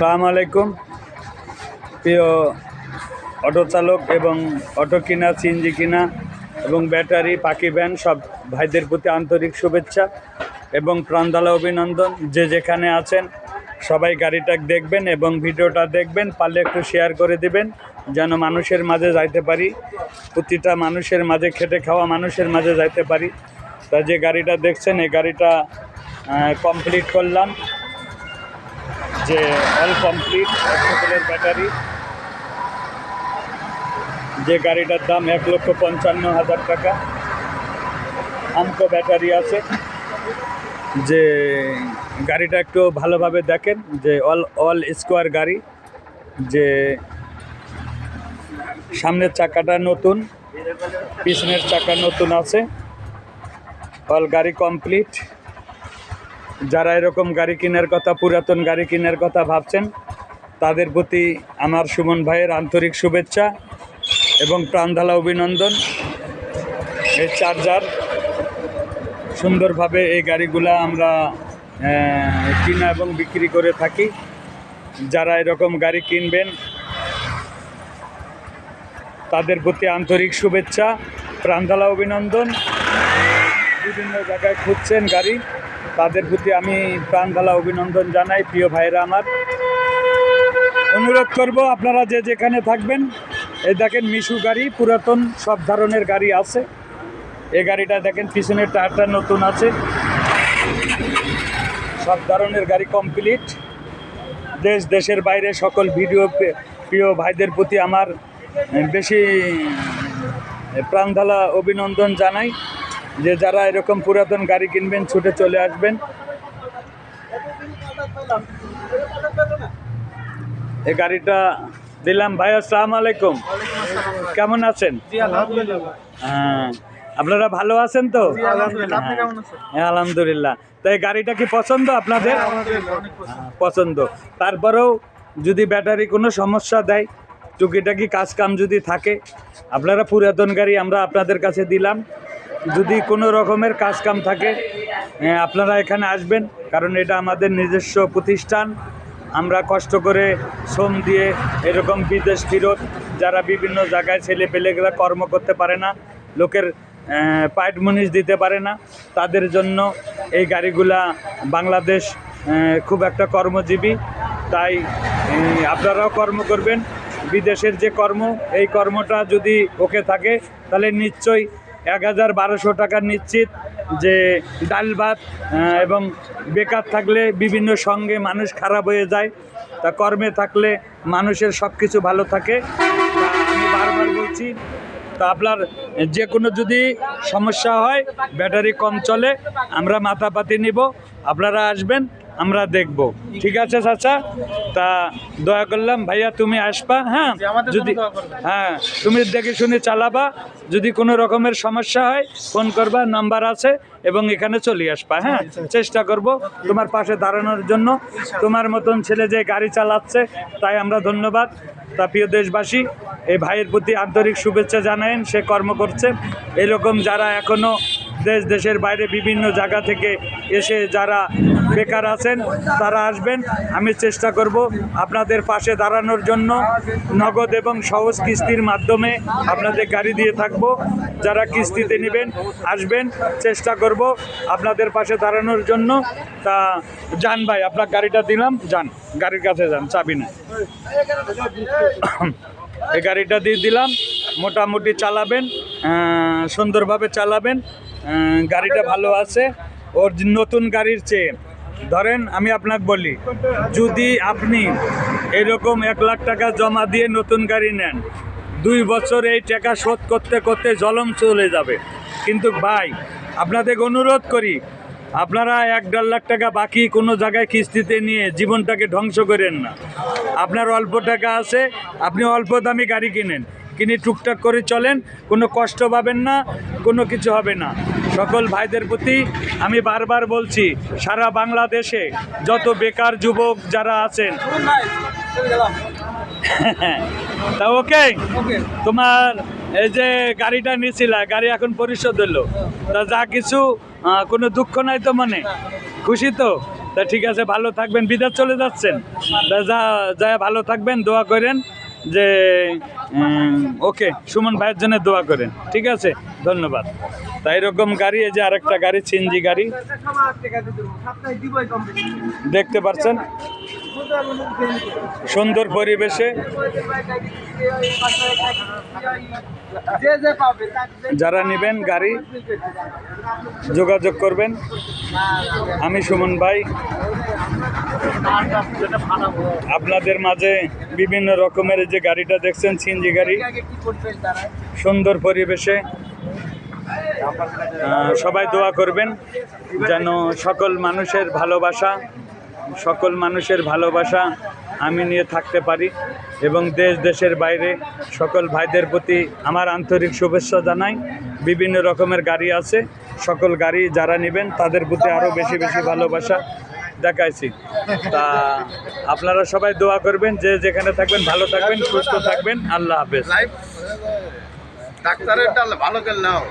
সালাম আলাইকুম। প্রিয় অটো চালক এবং অটো কিনা, সিএনজি কিনা এবং ব্যাটারি, পাখি ভ্যান সব ভাইদের প্রতি আন্তরিক শুভেচ্ছা এবং প্রাণদালা অভিনন্দন। যে যেখানে আছেন, সবাই গাড়িটা দেখবেন এবং ভিডিওটা দেখবেন, পারলে একটু শেয়ার করে দিবেন, যেন মানুষের মাঝে যাইতে পারি। প্রতিটা মানুষের মাঝে, খেটে খাওয়া মানুষের মাঝে যাইতে পারি। তা যে গাড়িটা দেখছেন, এই গাড়িটা কমপ্লিট করলাম। যে অল কমপ্লিট একশো ব্যাটারি যে গাড়িটার দাম এক লক্ষ পঞ্চান্ন হাজার টাকা। আমকো ব্যাটারি আছে। যে গাড়িটা একটু ভালোভাবে দেখেন, যে অল অল স্কোয়ার গাড়ি। যে সামনের চাকাটা নতুন, পিছনের চাকা নতুন আছে। অল গাড়ি কমপ্লিট যারা এরকম গাড়ি কেনার কথা, পুরাতন গাড়ি কেনার কথা ভাবছেন, তাদের প্রতি আমার সুমন ভাইয়ের আন্তরিক শুভেচ্ছা এবং প্রাণঢালা অভিনন্দন। এই চার্জার সুন্দরভাবে এই গাড়িগুলা আমরা কিনা এবং বিক্রি করে থাকি। যারা এরকম গাড়ি কিনবেন, তাদের প্রতি আন্তরিক শুভেচ্ছা প্রাণঢালা অভিনন্দন। বিভিন্ন জায়গায় খুঁজছেন গাড়ি। তাদের প্রতি আমি প্রাণঢালা অভিনন্দন জানাই, প্রিয় ভাইরা আমার। অনুরোধ করব আপনারা যে যেখানে থাকবেন, এই দেখেন মিশু গাড়ি, পুরাতন সব ধরনের গাড়ি আছে। এই গাড়িটা দেখেন, পিছনের টায়ারটা নতুন আছে। সব ধরনের গাড়ি কমপ্লিট দেশ, দেশের বাইরে সকল ভিডিও প্রিয় ভাইদের প্রতি আমার বেশি প্রাণঢালা অভিনন্দন জানাই। যে যারা এরকম পুরাতন গাড়ি কিনবেন ছুটে চলে আসবেন। এই গাড়িটা দিলাম। ভাই আসসালাম আলাইকুম। কেমন আছেন? হ্যাঁ। আপনারা ভালো আছেন তো? হ্যাঁ আলহামদুলিল্লাহ। তো এই গাড়িটা কি পছন্দ আপনাদের? হ্যাঁ, পছন্দ। তারপরেও যদি ব্যাটারি কোনো সমস্যা দেয় টুকিটাকি কাজ কাম যদি থাকে আপনারা পুরাতন গাড়ি আমরা আপনাদের কাছে দিলাম। যদি কোনো রকমের কাজ কাম থাকে আপনারা এখানে আসবেন, কারণ এটা আমাদের নিজস্ব প্রতিষ্ঠান। আমরা কষ্ট করে শ্রম দিয়ে এরকম বিদেশ ফিরত, যারা বিভিন্ন জায়গায় ছেলে পেলেগুলা কর্ম করতে পারে না, লোকের পাইট মুনিশ দিতে পারে না, তাদের জন্য এই গাড়িগুলা বাংলাদেশ খুব একটা কর্মজীবী। তাই আপনারাও কর্ম করবেন। বিদেশের যে কর্ম, এই কর্মটা যদি ওকে থাকে, তাহলে নিশ্চয়ই এক হাজার বারোশো টাকা নিশ্চিত যে ডাল ভাত এবং বেকার থাকলে বিভিন্ন সঙ্গে মানুষ খারাপ হয়ে যায়। তা কর্মে থাকলে মানুষের সব কিছু ভালো থাকে। আমি বারবার বলছি, তা আপনার যে কোনো যদি সমস্যা হয়, ব্যাটারি কম চলে, আমরা মাথাপাতি নিব। আপনারা আসবেন আমরা দেখব। ঠিক আছে চাচা? তা দয়া করলাম ভাইয়া তুমি আসবা হ্যাঁ? যদি হ্যাঁ তুমি দেখে শুনে চালাবা। যদি কোনো রকমের সমস্যা হয় ফোন করবা নাম্বার আছে এবং এখানে চলে আসবা হ্যাঁ? চেষ্টা করব তোমার পাশে দাঁড়ানোর জন্য। তোমার মতন ছেলে যে গাড়ি চালাচ্ছে তাই আমরা ধন্যবাদ। তা প্রিয় দেশবাসী এই ভাইয়ের প্রতি আন্তরিক শুভেচ্ছা জানায়েন সে কর্ম করছে। এরকম যারা এখনও দেশ, দেশের বাইরে বিভিন্ন জায়গা থেকে এসে যারা বেকার আছেন, তারা আসবেন। আমি চেষ্টা করব আপনাদের পাশে দাঁড়ানোর জন্য নগদ এবং সহজ কিস্তির মাধ্যমে আপনাদের গাড়ি দিয়ে থাকব। যারা কিস্তিতে নেবেন, আসবেন। চেষ্টা করব আপনাদের পাশে দাঁড়ানোর জন্য। তা, যান ভাই, আপনার গাড়িটা দিলাম, যান। গাড়ির কাছে যান, চাবি না এই গাড়িটা দিয়ে দিলাম। মোটামুটি চালাবেন সুন্দরভাবে চালাবেন। গাড়িটা ভালো আছে। ওর নতুন গাড়ির চেয়ে ধরেন আমি আপনাকে বলি, যদি আপনি এরকম এক লাখ টাকা জমা দিয়ে নতুন গাড়ি নেন, দুই বছর এই টাকা শোধ করতে করতে জলম চলে যাবে। কিন্তু ভাই, আপনাদের অনুরোধ করি, আপনারা এক দেড় লাখ টাকা বাকি কোনো জায়গায় কিস্তিতে নিয়ে জীবনটাকে ধ্বংস করেন না। আপনার অল্প টাকা আছে, আপনি অল্প দামি গাড়ি কিনেন। কিনে টুকটাক করে চলেন কোনো কষ্ট পাবেন না কোনো কিছু হবে না। সকল ভাইদের প্রতি আমি বারবার বলছি সারা বাংলাদেশে যত বেকার যুবক যারা আছেন তা ওকে? তোমার এই যে গাড়িটা নিয়েছিলা গাড়ি এখন পরিশোধ হলো। তা যা কিছু কোনো দুঃখ নাই তো মনে? খুশি তো? তা ঠিক আছে ভালো থাকবেন বিদার চলে যাচ্ছেন। তা যা যা ভালো থাকবেন দোয়া করেন যে ওকে, সুমন ভাইয়ের জন্য দোয়া করেন ঠিক আছে? ধন্যবাদ। তাই এরকম গাড়ি, এই যে আরেকটা গাড়ি, সিএনজি গাড়ি। দেখতে পাচ্ছেন সুন্দর পরিবেশে। যারা নেবেন গাড়ি, যোগাযোগ করবেন। আমি সুমন ভাই আপনাদের মাঝে বিভিন্ন রকমের যে গাড়িটা দেখছেন, সিএনজি গাড়ি, সুন্দর পরিবেশে সবাই দোয়া করবেন যেন সকল মানুষের ভালোবাসা, সকল মানুষের ভালোবাসা আমি নিয়ে থাকতে পারি এবং দেশ, দেশের বাইরে সকল ভাইদের প্রতি আমার আন্তরিক শুভেচ্ছা জানাই। বিভিন্ন রকমের গাড়ি আছে, সকল গাড়ি যারা নেবেন তাদের প্রতি আরও বেশি বেশি ভালোবাসা দেখাইছি। তা আপনারা সবাই দোয়া করবেন, যে যেখানে থাকবেন, ভালো থাকবেন, সুস্থ থাকবেন। আল্লাহ হাফেজ। ডাক্তারের ভালো নাও।